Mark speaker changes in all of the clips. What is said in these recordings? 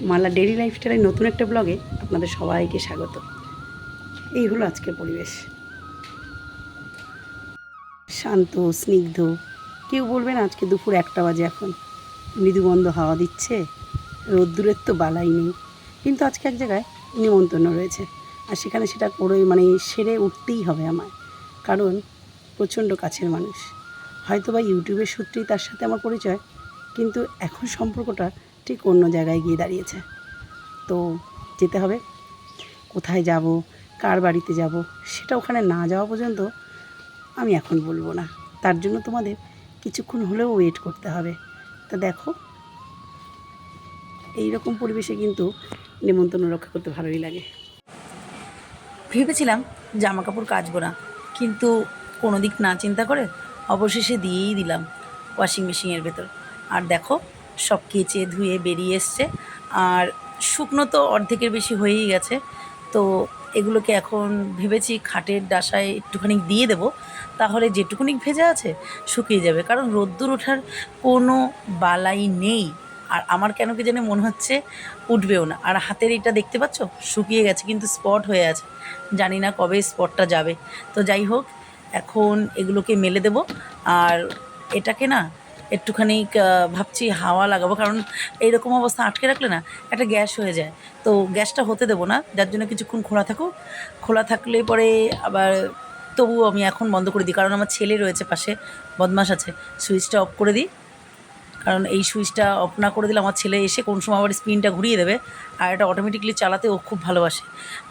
Speaker 1: মালা daily লাইফস্টাইলের নতুন একটা ব্লগে আপনাদের সবাইকে স্বাগত। এই হলো আজকের পরিবেশ। শান্ত, স্নিগ্ধ, কেউ বলবেন আজকে দুপুর একটা বাজে এখন। মৃদুবন্ধ হাওয়া দিচ্ছে, রোদ্দুরের তো বালাই নেই। কিন্তু আজকে এক জায়গায় নিমন্ত্রণ রয়েছে। আর সেখানে সেটা করে মানে সেরে উঠতেই হবে আমার কারণ প্রচণ্ড কাছের মানুষ। হয়তো বা ইউটিউবের সূত্রেই তার সাথে আমার পরিচয়, কিন্তু এখন সম্পর্কটা ঠিক অন্য জায়গায় গিয়ে দাঁড়িয়েছে। তো যেতে হবে। কোথায় যাব? কার বাড়িতে যাব? সেটা ওখানে না যাওয়া পর্যন্ত আমি এখন বলব না। তার জন্য তোমাদের কিছুক্ষণ হলেও ওয়েট করতে হবে। তা দেখো। এই রকম পরিবেশে কিন্তু নিমন্ত্রণ রক্ষা করতে ভালোই লাগে।
Speaker 2: ভেবেছিলাম জামা কাপড় কাচবো না, কিন্তু কোনো দিক না চিন্তা করে অবশেষে দিয়েই দিলাম ওয়াশিং মেশিনের ভেতর। আর দেখো সব কেচে ধুয়ে বেরিয়ে এসছে। আর শুকনো তো অর্ধেকের বেশি হয়েই গেছে। তো এগুলোকে এখন ভেবেছি খাটের ডাসায় একটুখানি দিয়ে দেবো। তাহলে যেটুকুনি ভেজা আছে শুকিয়ে যাবে। কারণ রোদ্দুর ওঠার কোনো বালাই নেই। আর আমার কেন কি জানি মনে হচ্ছে উঠবেও না। আর হাতের এটা দেখতে পাচ্ছ? শুকিয়ে গেছে, কিন্তু স্পট হয়ে আছে। জানি না কবে স্পটটা যাবে। তো যাই হোক, এখন এগুলোকে মেলে দেব। আর এটাকে না একটুখানি ভাবছি হাওয়া লাগাবো, কারণ এইরকম অবস্থা আটকে রাখলে না একটা গ্যাস হয়ে যায়। তো গ্যাসটা হতে দেবো না, যার জন্য কিছুক্ষণ খোলা থাকুক। খোলা থাকলে পরে আবার তবুও আমি এখন বন্ধ করে দিই, কারণ আমার ছেলে রয়েছে পাশে বদমাস আছে। সুইচটা অফ করে দিই। কারণ এই সুইচটা অফ না করে দিলে আমার ছেলে এসে কোন সময় আবার স্পিনটা ঘুরিয়ে দেবে আর এটা অটোমেটিকলি চালাতে ও খুব ভালোবাসে।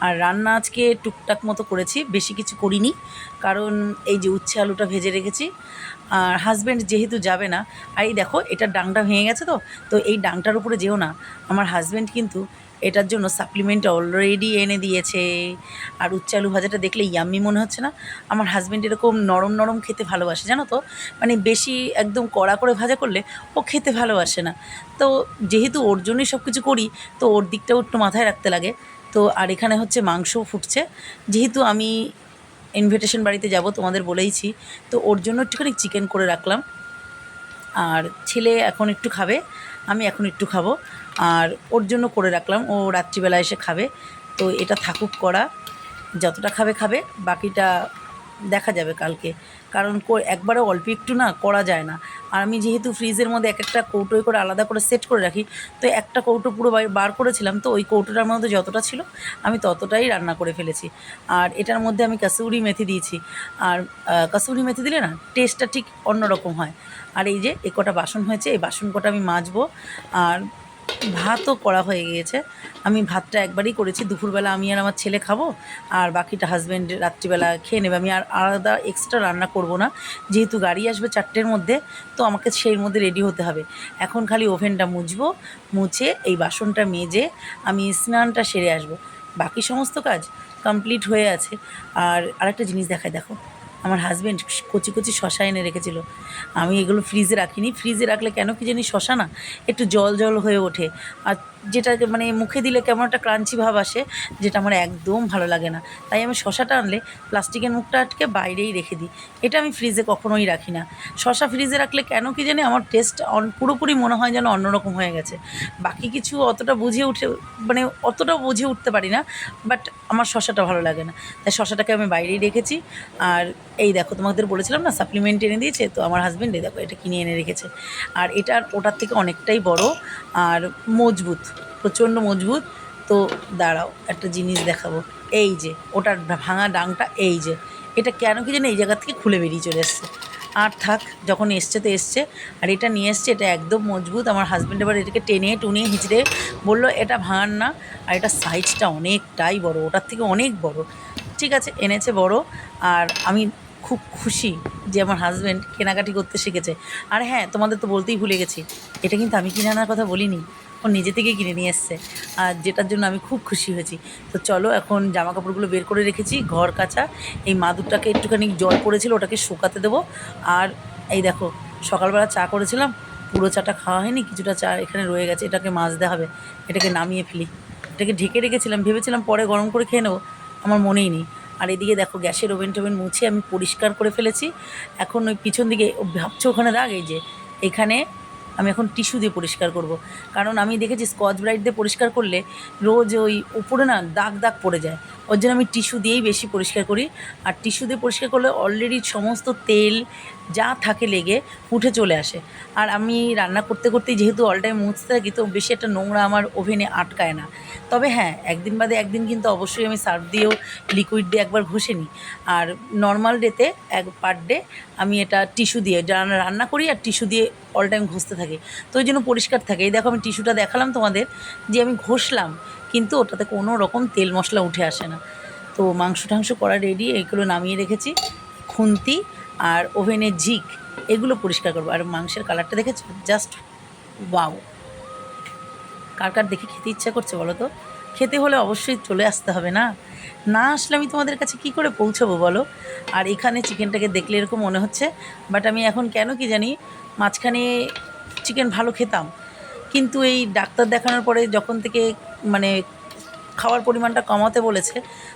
Speaker 2: আর রান্না আজকে টুকটাক মতো করেছি, বেশি কিছু করিনি, কারণ এই যে উচ্ছে আলুটা ভেজে রেখেছি। আর হাজব্যান্ড যেহেতু যাবে না, আর এই দেখো এটা ডাংটা ভেঙে গেছে তো তো এই ডাংটার উপরে যেও না। আমার হাজব্যান্ড কিন্তু এটার জন্য সাপ্লিমেন্ট অলরেডি এনে দিয়েছে। আর উচ্ছে আলু ভাজাটা দেখলে ইয়াম্মি মনে হচ্ছে না? আমার হাজব্যান্ড এরকম নরম নরম খেতে ভালোবাসে, জানো তো? মানে বেশি একদম কড়া করে ভাজা করলে ও খেতে ভালোবাসে না। তো যেহেতু ওর জন্যই সব কিছু করি, তো ওর দিকটাও একটু মাথায় রাখতে লাগে। তো আর এখানে হচ্ছে মাংস ফুটছে। যেহেতু আমি ইনভিটেশন বাড়িতে যাব, তোমাদের বলেইছি, তো ওর জন্য একটুখানি চিকেন করে রাখলাম। আর ছেলে এখন একটু খাবে, আমি এখন একটু খাব। আর ওর জন্য করে রাখলাম। ও রাত্রিবেলা এসে খাবে। তো এটা থাকুক করা যতটা খাবে খাবে। বাকিটা দেখা যাবে কালকে। কারণ একবারে অল্প একটু না করা যায় না। আর আমি যেহেতু ফ্রিজের মধ্যে এক একটা কৌটোয় করে আলাদা করে সেট করে রাখি, তো একটা কৌটো পুরো বার করেছিলাম, তো ওই কৌটোটার মধ্যে যতটা ছিল আমি ততটাই রান্না করে ফেলেছি। আর এটার মধ্যে আমি কাসুরি মেথি দিয়েছি। আর কাসুরি মেথি দিলে না টেস্টটা ঠিক অন্যরকম হয়। আর এই যে এ কটা বাসন হয়েছে, এই বাসন কটা আমি মাজবো। আর ভাতও করা হয়ে গিয়েছে। আমি ভাতটা একবারই করেছি, দুপুরবেলা আমি আর আমার ছেলে খাব, আর বাকিটা হাজব্যান্ড রাত্রিবেলা খেয়ে নেবে। আমি আর আলাদা এক্সট্রা রান্না করব না, যেহেতু গাড়ি আসবে চারটের মধ্যে, তো আমাকে সেই মধ্যে রেডি হতে হবে। এখন খালি ওভেনটা মুছবো, মুছে এই বাসনটা মেজে আমি স্নানটা সেরে আসব। বাকি সমস্ত কাজ কমপ্লিট হয়ে আছে। আর আরেকটা জিনিস দেখায় দেখো। আমার হাজব্যান্ড কচি কচি শশা এনে রেখেছিল। আমি এগুলো ফ্রিজে রাখিনি। ফ্রিজে রাখলে কেন কি জানি শশা না, একটু জল জল হয়ে ওঠে। আর যেটা মানে মুখে দিলে কেমন একটা ক্রাঞ্চি ভাব আসে, যেটা আমার একদম ভালো লাগে না। তাই আমি শশাটা আনলে প্লাস্টিকের মুখটা আটকে বাইরেই রেখে দিই। এটা আমি ফ্রিজে কখনোই রাখি না। শশা ফ্রিজে রাখলে কেন কি জানি আমার টেস্ট পুরোপুরি মনে হয় যেন অন্যরকম হয়ে গেছে। বাকি কিছু অতটা বুঝে উঠে মানে অতটা বুঝে উঠতে পারি না বাট আমার শশাটা ভালো লাগে না। তাই শশাটাকে আমি বাইরেই রেখেছি। আর এই দেখো, তোমাদের বলেছিলাম না সাপ্লিমেন্ট এনে দিয়েছে, তো আমার হাজব্যান্ড এই দেখো, এটা কিনে এনে রেখেছে। আর এটা ওটার থেকে অনেকটাই বড় আর মজবুত। প্রচণ্ড মজবুত, তো দাঁড়াও, একটা জিনিস দেখাবো। এই যে, ওটার ভাঙা ডাংটা এই যে। এটা কেন কি জানি এই জায়গা থেকে খুলে বেরিয়ে চলে এসছে। আর থাক, যখন এসছে তো এসছে। আর এটা নিয়ে এসছে, এটা একদম মজবুত। আমার হাজব্যান্ড এবার এটাকে টেনে টুনে হিঁচড়ে বলল, এটা ভাঙার না। আর এটা সাইজটা অনেকটাই বড়, ওটার থেকে অনেক বড়। ঠিক আছে, এনেছে বড়। আর আমি খুব খুশি যে আমার হাজব্যান্ড কেনাকাটি করতে শিখেছে। আর হ্যাঁ তোমাদের তো বলতেই ভুলে গেছি, এটা কিন্তু আমি কিনে আনার কথা বলিনি, ও নিজে থেকে কিনে নিয়ে এসছে। আর যেটার জন্য আমি খুব খুশি হয়েছি। তো চলো এখন জামা কাপড়গুলো বের করে রেখেছি, ঘর কাচা। এই মাদুরটাকে একটুখানি জল পড়েছিল, ওটাকে শুকাতে দেবো। আর এই দেখো, সকালবেলা চা করেছিলাম, পুরো চাটা খাওয়া হয়নি, কিছুটা চা এখানে রয়ে গেছে, এটাকে মাজতে হবে, এটাকে নামিয়ে ফেলি। এটাকে ঢেকে রেখেছিলাম, ভেবেছিলাম পরে গরম করে খেয়ে নেব, আমার মনেই নেই। আর এদিকে দেখো গ্যাসের ওভেন টোভেন মুছে আমি পরিষ্কার করে ফেলেছি। এখন ওই পিছন দিকে ভাবছ ওখানে দাগ এই যে এখানে আমি এখন টিস্যু দিয়ে পরিষ্কার করব। কারণ আমি দেখেছি স্কচ ব্রাইট দিয়ে পরিষ্কার করলে রোজ ওই উপরে না দাগ দাগ পড়ে যায়। ওর জন্য আমি টিস্যু দিয়েই বেশি পরিষ্কার করি। আর টিস্যু দিয়ে পরিষ্কার করলে অলরেডি সমস্ত তেল যা থাকে লেগে উঠে চলে আসে। আর আমি রান্না করতে করতেই যেহেতু অল টাইম মুছতে থাকি, তো বেশি একটা নোংরা আমার ওভেনে আটকায় না। তবে হ্যাঁ একদিন বাদে একদিন কিন্তু অবশ্যই আমি সার্ফ দিয়েও লিকুইড দিয়ে একবার ঘষে নিই। আর নর্মাল ডেতে এক পার ডে আমি এটা টিস্যু দিয়ে রান্না রান্না করি আর টিস্যু দিয়ে অল টাইম ঘষতে থাকি। তো ওই জন্য পরিষ্কার থাকে। এই দেখো আমি টিস্যুটা দেখালাম তোমাদের যে আমি ঘষলাম, কিন্তু ওটাতে কোনো রকম তেল মশলা উঠে আসে না। তো মাংস টাংস করা রেডি এইগুলো নামিয়ে রেখেছি। খুন্তি আর ওভেনের ঝিক, এগুলো পরিষ্কার করব। আর মাংসের কালারটা দেখেছ? জাস্ট ওয়াও কার কার দেখে খেতে ইচ্ছা করছে বলো তো? খেতে হলে অবশ্যই চলে আসতে হবে না? না আসলে আমি তোমাদের কাছে কি করে পৌঁছাবো বলো? আর এখানে চিকেনটাকে দেখলে এরকম মনে হচ্ছে বাট আমি এখন কেন কি জানি, মাঝখানে চিকেন ভালো খেতাম। কিন্তু এই ডাক্তার দেখানোর পরে যখন থেকে মানে খাওয়ার পরিমাণটা কমাতে বলেছে।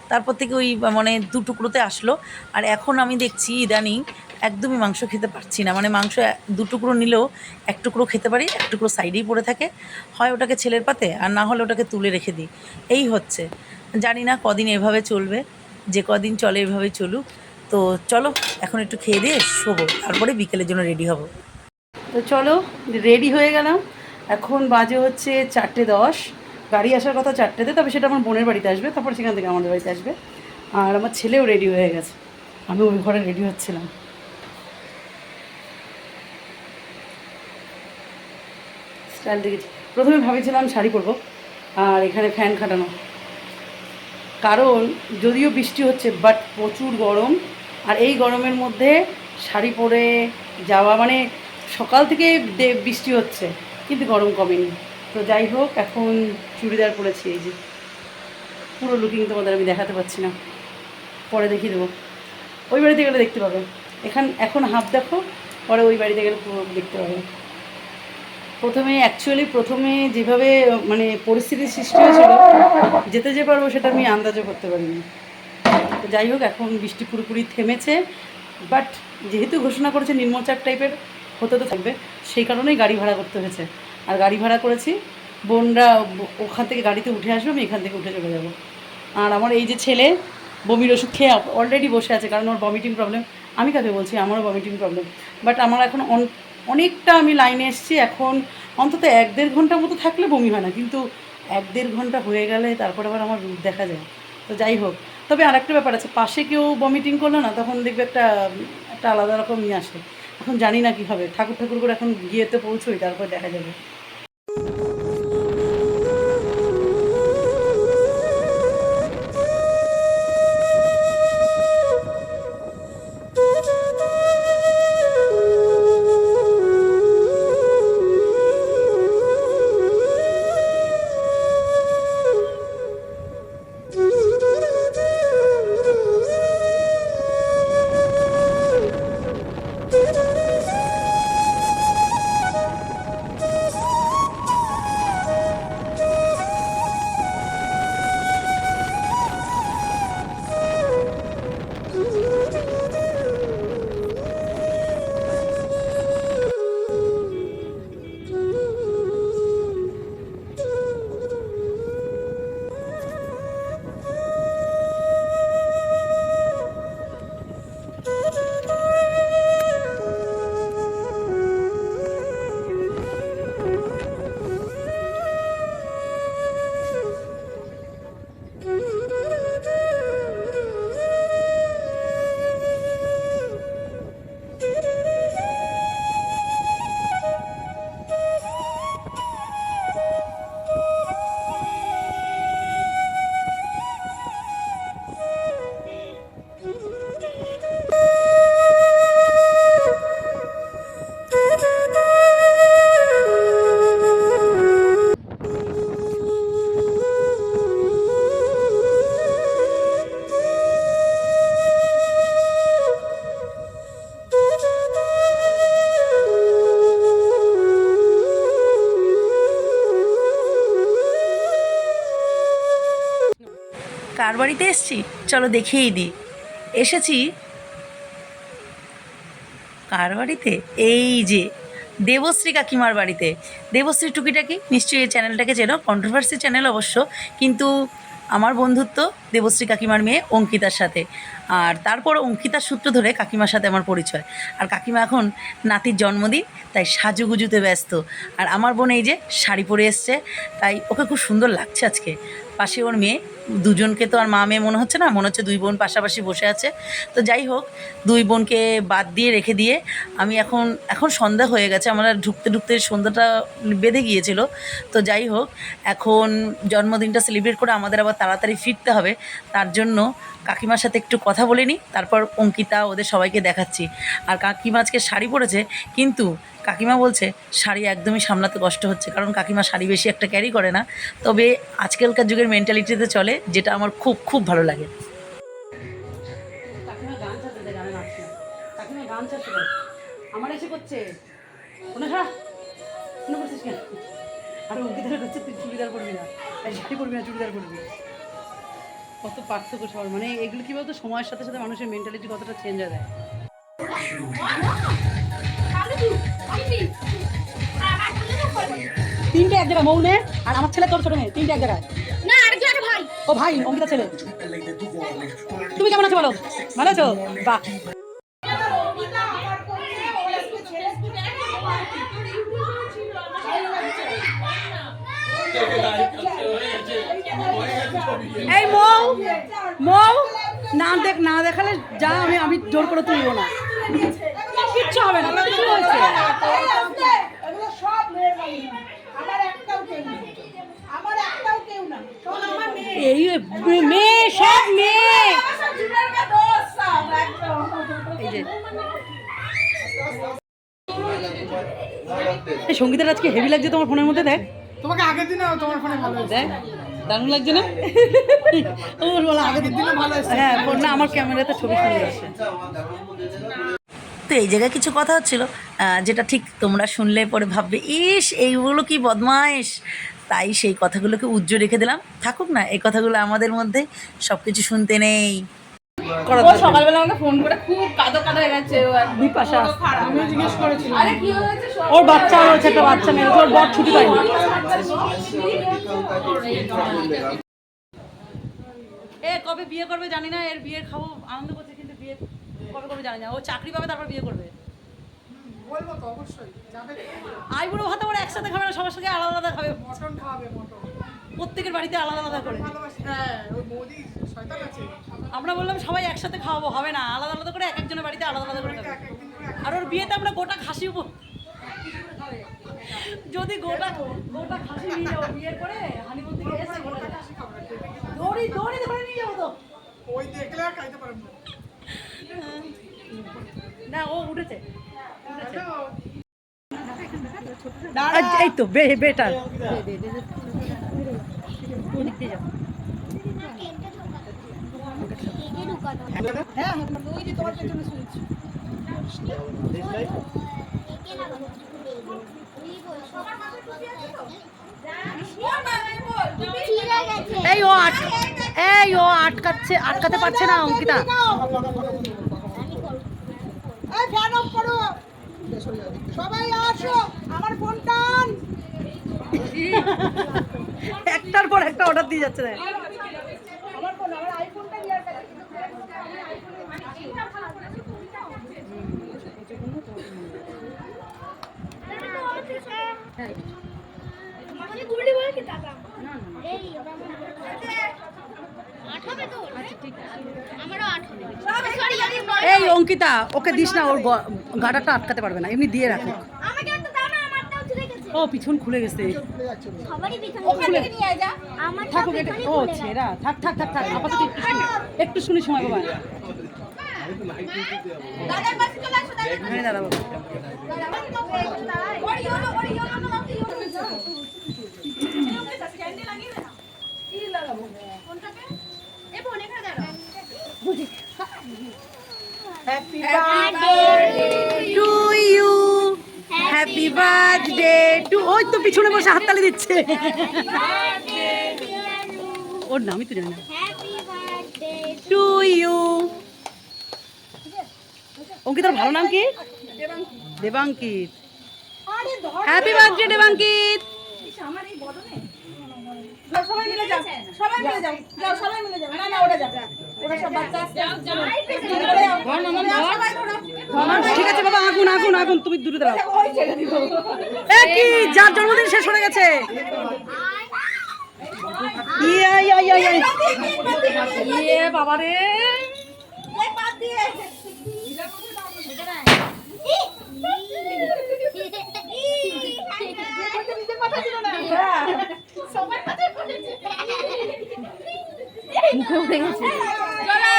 Speaker 2: তারপর থেকে ওই মানে দু টুকরোতে আসলো। আর এখন আমি দেখছি ইদানিং একদমই মাংস খেতে পারছি না। মানে মাংস দু টুকরো নিলেও এক টুকরো খেতে পারি, এক টুকরো সাইডেই পড়ে থাকে। হয় ওটাকে ছেলের পাতে, আর না হলে ওটাকে তুলে রেখে দিই। এই হচ্ছে। জানি না কদিন এভাবে চলবে। যে কদিন চলে এভাবে চলুক। তো চলো, এখন একটু খেয়ে দিয়ে শোবো। তারপরে বিকেলের জন্য রেডি হব।
Speaker 1: তো চলো, রেডি হয়ে গেলাম। এখন বাজে হচ্ছে চারটে দশ। গাড়ি আসার কথা চারটেতে, তবে সেটা আমার বোনের বাড়িতে আসবে, তারপর সেখান থেকে আমাদের বাড়িতে আসবে। আর আমার ছেলেও রেডি হয়ে গেছে। আমি ওই ঘরে রেডি হচ্ছিলাম। স্টাইল দেখেছি। প্রথমে ভাবেছিলাম শাড়ি পরবো, আর এখানে ফ্যান খাটানো। কারণ যদিও বৃষ্টি হচ্ছে বাট প্রচুর গরম, আর এই গরমের মধ্যে শাড়ি পরে যাওয়া মানে সকাল থেকে বৃষ্টি হচ্ছে, কিন্তু গরম কমেনি। তো যাই হোক, এখন চুড়িদার পরেছি এই যে। পুরো লুকিং তোমাদের আমি দেখাতে পারছি না। পরে দেখিয়ে দেবো। ওই বাড়িতে গেলে দেখতে পাবে। এখান, এখন হাফ দেখো, পরে ওই বাড়িতে গেলে পুরো দেখতে পাবে। প্রথমে অ্যাকচুয়ালি প্রথমে যেভাবে মানে পরিস্থিতির সৃষ্টি হয়েছিল, যেতে যে পারব সেটা আমি আন্দাজও করতে পারিনি। তো যাই হোক, এখন বৃষ্টি পুরোপুরি থেমেছে বাট যেহেতু ঘোষণা করেছে নিম্নচাপ টাইপের হতে তো থাকবে, সেই কারণেই গাড়ি ভাড়া করতে হয়েছে। আর গাড়ি ভাড়া করেছি। বোনরা ওখান থেকে গাড়িতে উঠে আসবে, আমি এখান থেকে উঠে চলে যাব। আর আমার এই যে ছেলে, বমির ওষুধ খেয়ে অলরেডি বসে আছে, কারণ ওর ভমিটিং প্রবলেম আমি কাকে বলছি? আমারও ভমিটিং প্রবলেম বাট আমার এখন অন- অনেকটা আমি লাইনে এসেছি, এখন অন্তত এক দেড় ঘণ্টা মতো থাকলে বমি হয় না। কিন্তু এক দেড় ঘণ্টা হয়ে গেলে তারপর আবার আমার রূপ দেখা যায়। তো যাই হোক, তবে আরেকটা ব্যাপার আছে, পাশে কেউ ভমিটিং করল না, তখন দেখবে একটা একটা আলাদা রকম নিয়ে আসে। এখন জানি না কি হবে ঠাকুর ঠাকুর করে এখন গিয়েতে পৌঁছোই তারপর দেখা যাবে।
Speaker 2: কার বাড়িতে এসছি? চলো দেখেই দিই। এসেছি কার বাড়িতে? এই যে, দেবশ্রী কাকিমার বাড়িতে। দেবশ্রী টুকিটাকি, নিশ্চয়ই এই চ্যানেলটাকে চেনো। কন্ট্রোভার্সি চ্যানেল অবশ্য, কিন্তু আমার বন্ধুত্ব দেবশ্রী কাকিমার মেয়ে অঙ্কিতার সাথে। আর তারপর অঙ্কিতার সূত্র ধরে কাকিমার সাথে আমার পরিচয়। আর কাকিমা এখন নাতির জন্মদিন, তাই সাজুগুজুতে ব্যস্ত। আর আমার বোন এই যে শাড়ি পরে এসছে, তাই ওকে খুব সুন্দর লাগছে আজকে। পাশে ওর মেয়ে দুজনকে তো আর মা মেয়ে মনে হচ্ছে না, মনে হচ্ছে দুই বোন পাশাপাশি বসে আছে। তো যাই হোক, দুই বোনকে বাদ দিয়ে রেখে দিয়ে আমি এখন এখন সন্ধ্যা হয়ে গেছে, আমরা ঢুকতে ঢুকতে সন্ধ্যাটা বেঁধে গিয়েছিল। তো যাই হোক, এখন জন্মদিনটা সেলিব্রেট করে আমাদের আবার তাড়াতাড়ি ফিরতে হবে। তার জন্য কাকিমার সাথে একটু কথা বলে নিই, তারপর অঙ্কিতা ওদের সবাইকে দেখাচ্ছি। আর কাকিমা আজকে শাড়ি পরেছে, কিন্তু কাকিমা বলছে শাড়ি একদমই সামলাতে কষ্ট হচ্ছে, কারণ কাকিমা শাড়ি বেশি একটা ক্যারি করে না। তবে আজকালকার যুগের মেন্টালিটিতে চলে যেটা আমার খুব খুব ভালো লাগে।
Speaker 1: আমার এসে করছে। আর তুই চুড়িদার পরবি না। পরবি না, চুড়িদার পরবি। কত পার্থক্য সবার। মানে এগুলো কী বলতো? সময়ের সাথে সাথে মানুষের মেন্টালিটি কতটা চেঞ্জ হয়ে যায়। তিনটে এক জায়গায়, মৌনে। আর আমার ছেলে তোর ছোট মেয়ে। তিনটে এক জায়গায়। ও ভাই, অঙ্কিতা ছেলে। তুমি কেমন আছো বলো? ভালো আছো? বাহ। এই মৌ মৌ, না দেখ, না দেখালে যা আমি আমি জোর করে তুলবো না। কিচ্ছু হবে না তাতে কি হয়েছে
Speaker 3: এগুলো সব মেয়ের বাড়ি না। আমার একটাও কেউ না আমার একটাও কেউ না সব আমার মেয়ে
Speaker 1: সব মেয়ে সঙ্গীতের আজকে হেভি লাগছে তোমার ফোনের মধ্যে দেখ।
Speaker 3: তোমাকে আগের দিনে তোমার ফোনে ভালো
Speaker 1: দেখ দারুণ লাগছে না? ও বলো আগের দিনে ভালো হ্যাঁ ফোন না আমার ক্যামেরাতে ছবি সুন্দর আসে।
Speaker 2: তো এই জায়গায় কিছু কথা হচ্ছিল যেটা ঠিক তোমরা শুনলে পরে ভাববে ইস এইগুলো কি বদমাইশ? তাই সেই কথাগুলোকে উজ্জ্ব রেখে দিলাম। থাকুক না এই কথাগুলো আমাদের মধ্যে সব কিছু শুনতে নেই।
Speaker 4: সকালবেলা আমাকে ফোন করে খুব কাদো কাদো হয়ে গেছে
Speaker 1: বিপাশা।
Speaker 3: আমি জিজ্ঞেস করেছিলাম।
Speaker 4: আরে কি হয়েছে?
Speaker 1: ওর বাচ্চা হয়েছে একটা বাচ্চা মেয়ে ওর ছুটি এ কবে বিয়ে করবে জানি না এর বিয়ে খাব আনন্দ করছে কিন্তু বিয়ে কবে করবে জানি না। ও চাকরি পাবে তারপর বিয়ে করবে।
Speaker 3: বলব তো অবশ্যই যাবে।
Speaker 1: আই বুড়ো ভাত ওরা একসাথে খাবে না সবার সঙ্গে আলাদা আলাদা খাবে।
Speaker 3: মটন খাওয়াবে মটন।
Speaker 1: প্রত্যেকের বাড়িতে আলাদা আলাদা করে।
Speaker 3: হ্যাঁ। ওই মোদি শয়তান আছে।
Speaker 1: আমরা বললাম সবাই একসাথে খাওয়াবো হবে না। আলাদা আলাদা করে এক একজনের বাড়িতে আলাদা আলাদা করে খাবে। আর ওর বিয়েতে আমরা গোটা খাসি উপ- যদি গোটা গোটা খাসি নিয়ে যাব বিয়ের করে হানিমুন থেকে এসে গোটা খাসি খাব। দড়ি দড়ি ধরে নিয়ে যাব তো।
Speaker 3: ওই দেখলে খাইতে পারব না
Speaker 1: ও উঠেছে।
Speaker 3: দাঁড়া।
Speaker 1: আচ্ছা, এই তো বে বেটার।
Speaker 3: হ্যাঁ ওই যে তোমার পেছনে শুনছি।
Speaker 1: এই ও আট এই ও আটকাচ্ছে আটকাতে পারছে না অঙ্কিতা।
Speaker 3: এই ফ্যান করো। সবাই আসো আমার ফোন টান।
Speaker 1: একটার পর একটা অর্ডার দিয়ে যাচ্ছে না
Speaker 3: আমার ফোন আমার আইফোনটা নিয়ে
Speaker 1: এই অঙ্কিতা ওকে দিস না ওর গ- গাটাটা আটকাতে পারবে না এমনি দিয়ে রাখো। ও পিছন খুলে গেছে। থাকুক এটা ও ছেড়া। থাক থাক থাক থাক আপাতত একটু শুনি সময় বাবা।
Speaker 4: দাদার
Speaker 1: হ্যাঁ
Speaker 4: হলো কোনটাকে এ বোন এখানে দাঁড়াও।
Speaker 3: Happy
Speaker 1: to you happy birthday to ওই তো পিছনে বসে হাততালি দিচ্ছে। ওর নামই তো জানি না। টু ইউ অঙ্কিতার ভালো নাম কি? দেবাঙ্কিত। Happy birthday Debankit.
Speaker 3: সবাই মিলে যাও। সবাই মিলে যাও। সবাই মিলে যাও। না না ওরা যাবে। ওরা সব বাচ্চা আসছে। ধরে যাও। সবাই ধরো।
Speaker 1: ঠিক আছে বাবা আগুন আগুন আগুন তুমি দূরে দাঁড়াও। এ কি? যার জন্মদিন শেষ হয়ে গেছে। ইয়া ইয়া ইয়া বাবা রে।
Speaker 3: এই বাদ দিয়ে। নিজে কথা ছিল না হ্যাঁ
Speaker 4: সবার কথা বলেছে
Speaker 1: মুখে উঠে গেছে
Speaker 3: চলো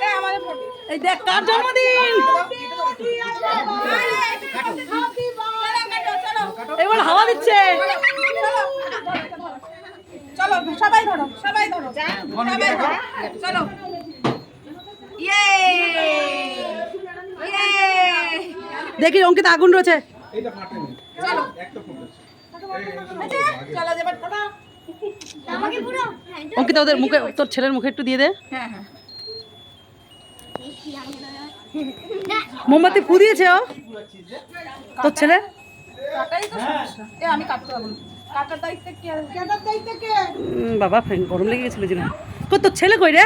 Speaker 3: এই আমাদের ফটো
Speaker 1: এই দেখ কার জন্মদিন এবার হাওয়া দিচ্ছে
Speaker 3: চলো সবাই ধরো সবাই ধরো সবাই ধরো চলো ইয়ে ইয়ে
Speaker 1: দেখি অঙ্কিত আগুন রয়েছে
Speaker 3: চলো চলো এবার ফটো
Speaker 4: আমাকে পুরো
Speaker 1: অঙ্কিতা ওদের মুখে তোর ছেলের মুখে একটু দিয়ে দে।
Speaker 3: হ্যাঁ হ্যাঁ।
Speaker 1: মোমবাতি ফু দিয়েছে ও। তোর ছেলে?
Speaker 3: কাটাই তো সমস্যা। এ আমি কাটতে পারব না। কাটার দায়িত্ব কে কাটার দায়িত্ব কে?
Speaker 1: উম, বাবা ফ্যান গরম লেগে গেছিল যে তোর ছেলে কই রে?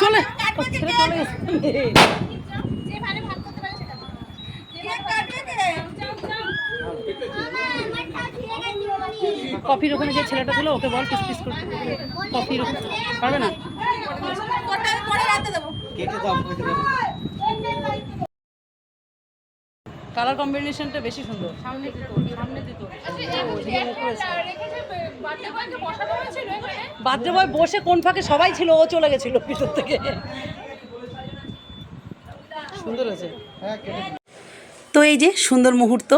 Speaker 1: চলে। ছেলে চলে গেছে
Speaker 4: যে ভালো ভাগ করতে পারে সেটা করো।
Speaker 3: কে কাটবে কে
Speaker 4: আমার কাজ ছিঁড়ে গেছে
Speaker 1: কফির ওখানে যে ছেলেটা ছিল ওকে বল পিস কফির পারবে না? কালার কম্বিনেশনটা বেশি সুন্দর। সামনে বার্থডে বয় বসে কোন ফাঁকে সবাই ছিল ও চলে গেছিল পিছন থেকে। সুন্দর হয়েছে। তো এই যে সুন্দর মুহূর্ত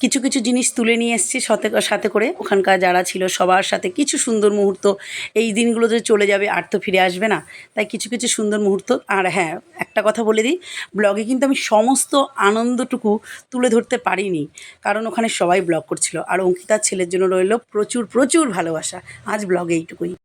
Speaker 1: কিছু কিছু জিনিস তুলে নিয়ে এসেছি সাথে সাথে করে। ওখানকার যারা ছিল সবার সাথে কিছু সুন্দর মুহূর্ত। এই দিনগুলোতে চলে যাবে, আর তো ফিরে আসবে না। তাই কিছু কিছু সুন্দর মুহূর্ত। আর হ্যাঁ একটা কথা বলে দিই, ব্লগে কিন্তু আমি সমস্ত আনন্দটুকু তুলে ধরতে পারিনি। কারণ ওখানে সবাই ব্লগ করছিল। আর অঙ্কিতার ছেলের জন্য রইল প্রচুর প্রচুর ভালোবাসা। আজ ব্লগে এইটুকুই।